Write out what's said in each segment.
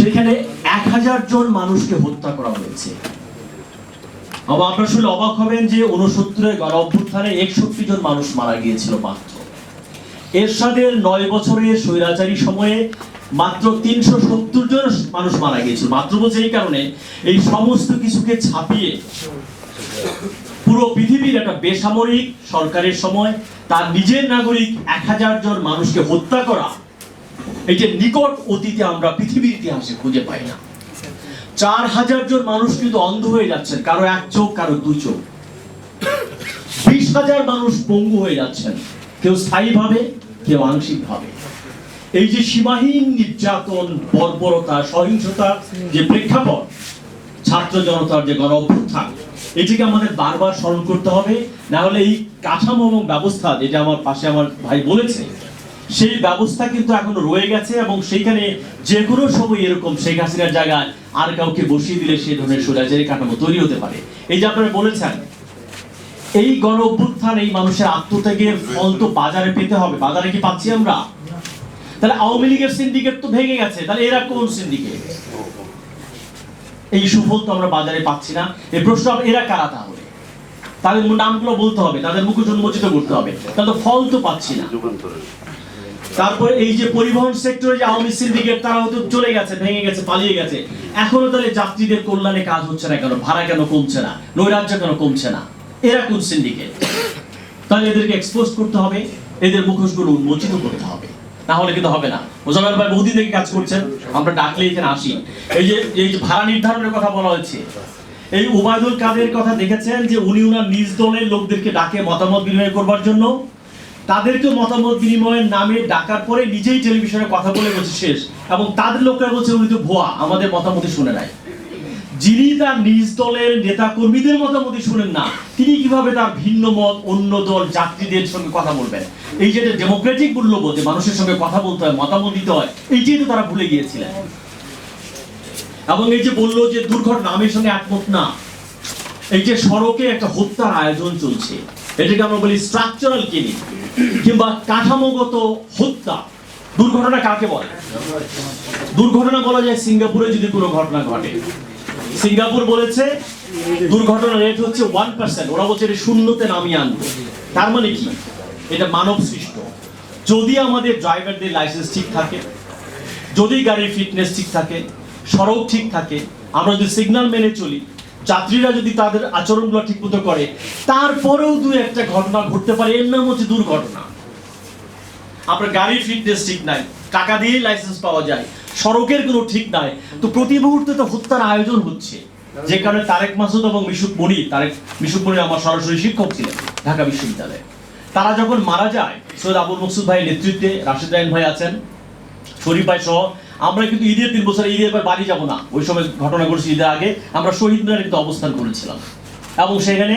সেখানে এক হাজার জন মানুষকে হত্যা করা হয়েছে। আবার আপনারা শুনলে অবাক হবেন যে উনসত্তরের গণ অভ্যুত্থানে একষট্টি জন মানুষ মারা গিয়েছিল মাত্র। এরশাদের নয় বছরের স্বৈরাচারী সময়ে মাত্র তিনশো সত্তর জন মানুষ মারা গিয়েছিল। মাত্র বলছে এই কারণে এই সমস্ত কিছুকে ছাপিয়ে পুরো পৃথিবীর একটা বেসামরিক সরকারের সময় তার নিজের নাগরিক এক হাজার জন মানুষকে হত্যা করা এই যে নিকট অতীতে আমরা পৃথিবীর ইতিহাসে খুঁজে পাই না। চার হাজার জন মানুষ কিন্তু অন্ধ হয়ে যাচ্ছেন, কারও এক চোখ, কারও দু চোখ। বিশ হাজার মানুষ পঙ্গু হয়ে যাচ্ছেন, কেউ স্থায়ীভাবে, কেউ আংশিকভাবে। এই যে সীমাহীন নির্যাতন, বর্বরতা সহিংসতার যে প্রেক্ষাপট, ছাত্র জনতার যে গণ অভ্যুত্থান, এটিকে আমাদের বারবার স্মরণ করতে হবে। না হলে এই কাঠামো এবং ব্যবস্থা যেটা আমার পাশে আমার ভাই বলেছে সেই ব্যবস্থা কিন্তু এখনও রয়ে গেছে এবং সেইখানে যে কোনো সময় এরকম শেখ হাসিনার জায়গায় আর কাউকে বসিয়ে দিলে সেই ধরনের সোজাচারী কাঠামো তৈরি হতে পারে। এই যে আপনারা বলেছেন, এই গণ অভ্যুত্থান, এই মানুষের আত্মত্যাগের ফল তো বাজারে পেতে হবে। বাজারে কি পাচ্ছি আমরা? তাহলে আওয়ামী লীগের সিন্ডিকেট তো ভেঙে গেছে। তাহলে এরা কোন সিন্ডিকেট এই সুফল তো আমরা বাজারে পাচ্ছি না। এই প্রশ্ন, এরা কারা তাহলে? তাদের নামগুলো বলতে হবে, তাদের মুখোশ উন্মোচিত করতে হবে। তাহলে ফল তো পাচ্ছি না। তারপরে এই যে পরিবহন সেক্টরে যে আওয়ামী সিন্ডিকেট, তারা হয়তো চলে গেছে, ভেঙে গেছে, পালিয়ে গেছে। এখনও তাহলে যাত্রীদের কল্যাণে কাজ হচ্ছে না কেন? ভাড়া কেন কমছে না? নৈরাজ্য কেন কমছে না? এরা কোন সিন্ডিকেট? তাহলে এদেরকে এক্সপোজ করতে হবে, এদের মুখোশগুলো উন্মোচিত করতে হবে। না হলে কিন্তু হবে না। মোজামেল ভাই বহুদিন থেকে কাজ করছেন, আমরা ডাকলে এখানে আসি। এই যে এই যে ভাড়া নির্ধারণের কথা বলা হয়েছে এই উবায়দুল কাদের কথা দেখেছেন যে উনি উনার নিজ দলের লোকদেরকে ডাকে মতামত বিনিময় করবার জন্য? তাদেরকে মতামত বিনিময়ের নামে ডাকার পরে নিজেই টেলিভিশনে কথা বলে বলছে শেষ। এবং তাদের লোকেরা বলছে উনি তো ভুয়া, আমাদের মতামতই শুনে নাই। যিনি তার নিজ দলের নেতা কর্মীদের মতামতই শুনেন না, তিনি কীভাবে তার ভিন্ন মত, অন্য দল, যাত্রীদের সঙ্গে কথা বলবেন? এই যে ডেমোক্রেটিক মূল্যবোধ যে মানুষের সঙ্গে কথা বলতে হয়, মতামত দিতে হয়, এইটাই তো তারা ভুলে গিয়েছিলেন। এবং এই যে বলল যে দুর্ঘটনা, আমি সঙ্গে একমত না। এই যে সড়কে একটা হত্যার আয়োজন চলছে। এটাকে আমরা বলি স্ট্রাকচারাল কিলিং কিংবা কাঠামোগত হত্যা। দুর্ঘটনা কাকে বলে? দুর্ঘটনা বলা যায় সিঙ্গাপুরে যদি কোনো ঘটনা ঘটে। সিঙ্গাপুর বলেছে, দুর্ঘটনা রেট হচ্ছে ওয়ান পার্সেন্ট ওরা বলছে এটা শূন্যতে নামিয়ে আনবে। তার মানে কি? এটা মানব সৃষ্ট। যদি আমাদের ড্রাইভারদের লাইসেন্স ঠিক থাকে, যদি গাড়ির ফিটনেস ঠিক থাকে, সড়ক ঠিক থাকে, আমরা যদি সিগন্যাল মেনে চলি যাত্রীরা যদি তাদের আচরণগুলো ঠিক মতো করে, তারপরেও দু একটা ঘটনা ঘটতে পারে। এর নাম হচ্ছে দুর্ঘটনা। আপনার গাড়ির ফিটনেস ঠিক নাই, টাকা দিয়ে লাইসেন্স পাওয়া যায়, সড়কের কোনো ঠিক নাই। তো প্রতি মুহূর্তে তো হত্যার আয়োজন হচ্ছে। যে কারণে তারেক মাসুদ এবং মিশুক মনি তারেক, মিশুক মনি আমার সরাসরি শিক্ষক ছিলেন ঢাকা বিশ্ববিদ্যালয়ে। তারা যখন মারা যায়, সৈয়দ আবুল মকসুদ ভাই নেতৃত্বে রাশিদ রায়ন ভাই আছেন, শরীফ ভাই সহ আমরা কিন্তু ঈদের তিন বছর ঈদের পর বাড়ি যাব না। ওই সময় ঘটনা ঘটেছি ঈদের আগে। আমরা শহীদ মিনারে কিন্তু অবস্থান করেছিলাম। এবং সেখানে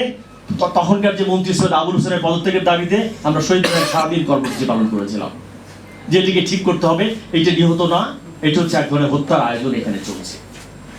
তখনকার যে মন্ত্রী সৈয়দ আবুল হোসেনের পদত্যাগের দাবিতে আমরা শহীদ মিনারে সারাদিন কর্মসূচি পালন করেছিলাম। যেটিকে ঠিক করতে হবে এইটা নিহত না, এটা হচ্ছে এক ধরনের হত্যার আয়োজন এখানে চলছে।